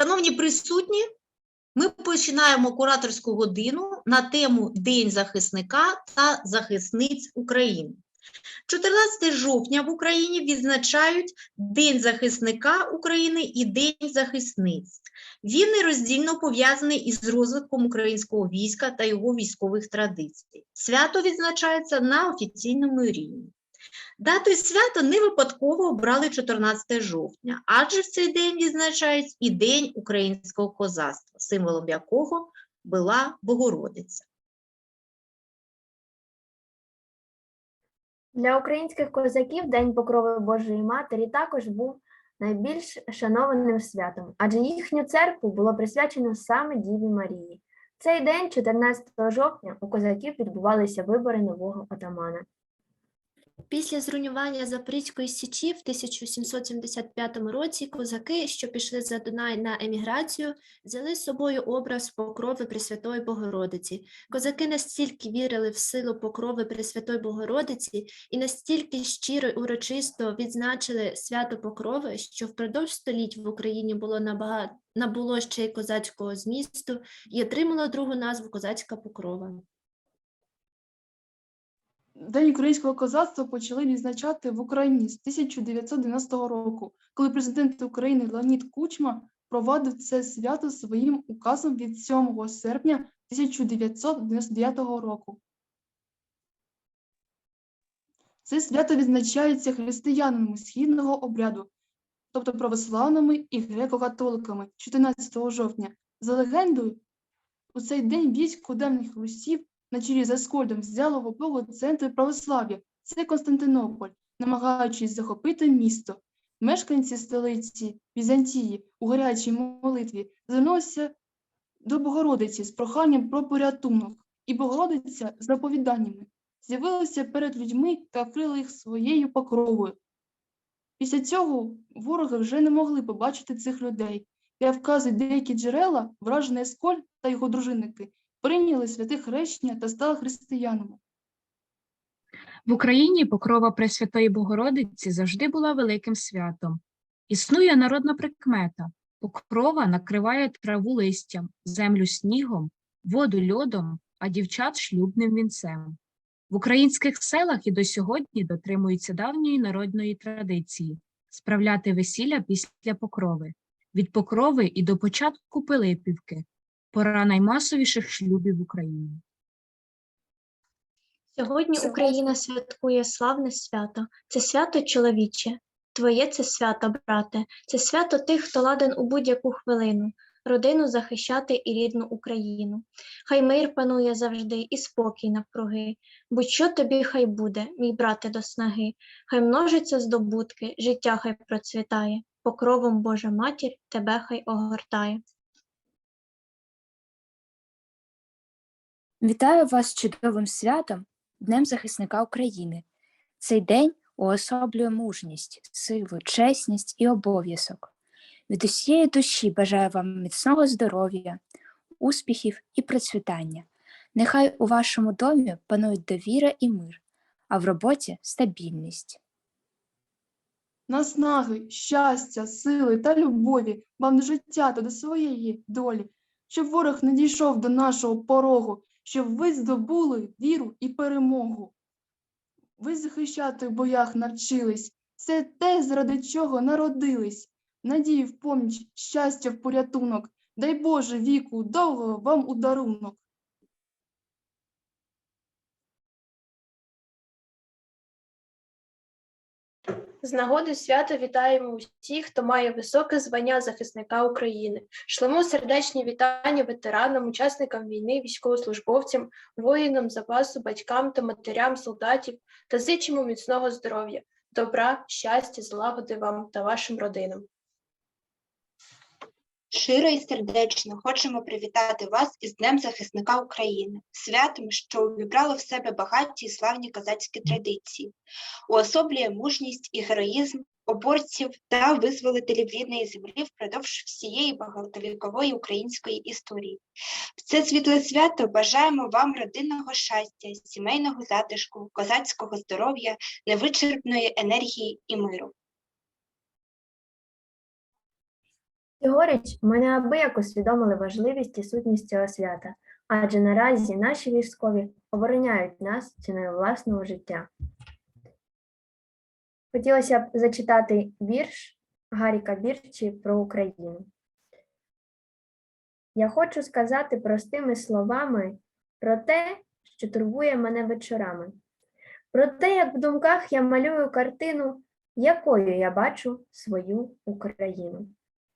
Шановні присутні, ми починаємо кураторську годину на тему День захисника та захисниць України. 14 жовтня в Україні відзначають День захисника України і День захисниць. Він нероздільно пов'язаний із розвитком українського війська та його військових традицій. Свято відзначається на офіційному рівні. Датою свята не випадково обрали 14 жовтня, адже в цей день відзначають і День українського козацтва, символом якого була Богородиця. Для українських козаків День Покрови Божої Матері також був найбільш шанованим святом, адже їхню церкву було присвячено саме Діві Марії. Цей день, 14 жовтня, у козаків відбувалися вибори нового отамана. Після зруйнування Запорізької січі в 1775 році козаки, що пішли за Дунай на еміграцію, взяли з собою образ покрови Пресвятої Богородиці. Козаки настільки вірили в силу покрови Пресвятої Богородиці і настільки щиро й урочисто відзначили свято Покрови, що впродовж століть в Україні було набагато набуло ще й козацького змісту і отримало другу назву Козацька Покрова. День українського козацтва почали відзначати в Україні з 1990 року, коли президент України Леонід Кучма провадив це свято своїм указом від 7 серпня 1999 року. Це свято відзначається християнами східного обряду, тобто православними і греко-католиками 14 жовтня. За легендою, у цей день військо давніх русів на чолі з Аскольдом взяло в облогу центр православ'я, це Константинополь, намагаючись захопити місто. Мешканці столиці Візантії у гарячій молитві звернулися до Богородиці з проханням про порятунок, і Богородиця з заповіданнями з'явилася перед людьми та вкрила їх своєю покровою. Після цього вороги вже не могли побачити цих людей. Як вказують деякі джерела, вражений Есколь та його дружинники прийняли святе хрещення та стали християнами. В Україні покрова Пресвятої Богородиці завжди була великим святом. Існує народна прикмета покрова накриває траву листям, землю снігом, воду льодом, а дівчат шлюбним вінцем. В українських селах і до сьогодні дотримуються давньої народної традиції справляти весілля після покрови, від покрови і до початку Пилипівки, пора наймасовіших шлюбів в Україні. Сьогодні Україна святкує славне свято. Це свято чоловіче. Твоє це свято, брате, це свято тих, хто ладен у будь-яку хвилину, родину захищати і рідну Україну. Хай мир панує завжди і спокій навкруги. Будь-що тобі хай буде, мій брате до снаги, хай множиться здобутки, життя хай процвітає, покровом Божа матір тебе хай огортає. Вітаю вас з чудовим святом, Днем захисника України. Цей день уособлює мужність, силу, чесність і обов'язок. Від усієї душі бажаю вам міцного здоров'я, успіхів і процвітання. Нехай у вашому домі панують довіра і мир, а в роботі стабільність. Наснаги, щастя, сили та любові вам до життя та до своєї долі, щоб ворог не дійшов до нашого порогу, щоб ви здобули віру і перемогу. Ви захищати в боях навчились, це те, заради чого народились. Надії в поміч, щастя в порятунок, дай Боже віку, довго вам у дарунок. З нагоди свята вітаємо усіх, хто має високе звання захисника України. Шлемо сердечні вітання ветеранам, учасникам війни, військовослужбовцям, воїнам запасу, батькам та матерям солдатів та зичимо міцного здоров'я, добра, щастя, злагоди вам та вашим родинам. Щиро і сердечно хочемо привітати вас із Днем захисника України, святом, що увібрало в себе багаті і славні козацькі традиції, уособлює мужність і героїзм оборців та визволителів рідної землі впродовж всієї багатовікової української історії. В це світле свято бажаємо вам родинного щастя, сімейного затишку, козацького здоров'я, невичерпної енергії і миру. Цьогоріч ми неабияк усвідомили важливість і сутність цього свята, адже наразі наші військові обороняють нас ціною власного життя. Хотілося б зачитати вірш Гаріка Бірчі про Україну. Я хочу сказати простими словами про те, що турбує мене вечорами, про те, як в думках я малюю картину, якою я бачу свою Україну.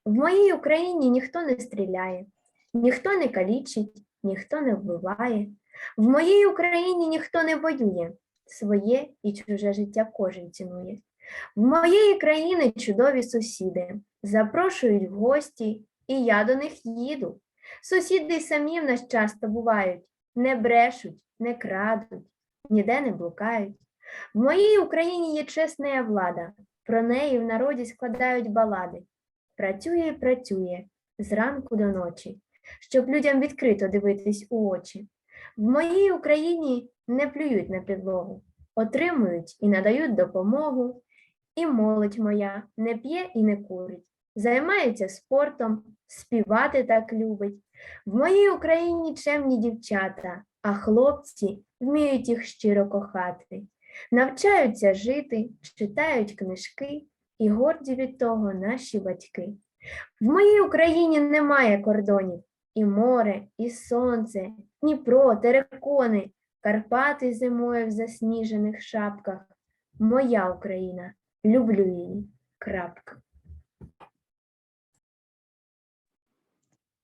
В моїй Україні ніхто не стріляє, ніхто не калічить, ніхто не вбиває. В моїй Україні ніхто не воює, своє і чуже життя кожен цінує. В моєї країни чудові сусіди запрошують в гості, і я до них їду. Сусіди самі в нас часто бувають, не брешуть, не крадуть, ніде не блукають. В моїй Україні є чесна влада, про неї в народі складають балади. Працює працює зранку до ночі, щоб людям відкрито дивитись у очі. В моїй Україні не плюють на підлогу, отримують і надають допомогу. І молодь моя не п'є і не курить, займається спортом, співати так любить. В моїй Україні чемні дівчата, а хлопці вміють їх щиро кохати, навчаються жити, читають книжки, і горді від того наші батьки. В моїй Україні немає кордонів, і море, і сонце, Дніпро, терекони, Карпати зимою в засніжених шапках. Моя Україна, люблю її. Крапка.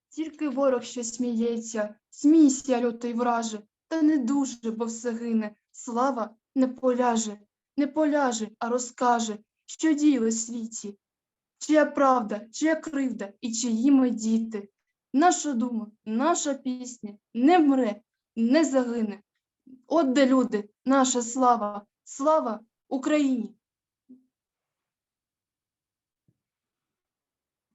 Тільки ворог що сміється, смійся, лютий враже, та не дуже, бо все гине. Слава не поляже, не поляже, а розкаже, що діє у світі. Чия правда, чия кривда і чиї ми діти. Наша дума, наша пісня не вмре, не загине. От де люди, наша слава, слава Україні!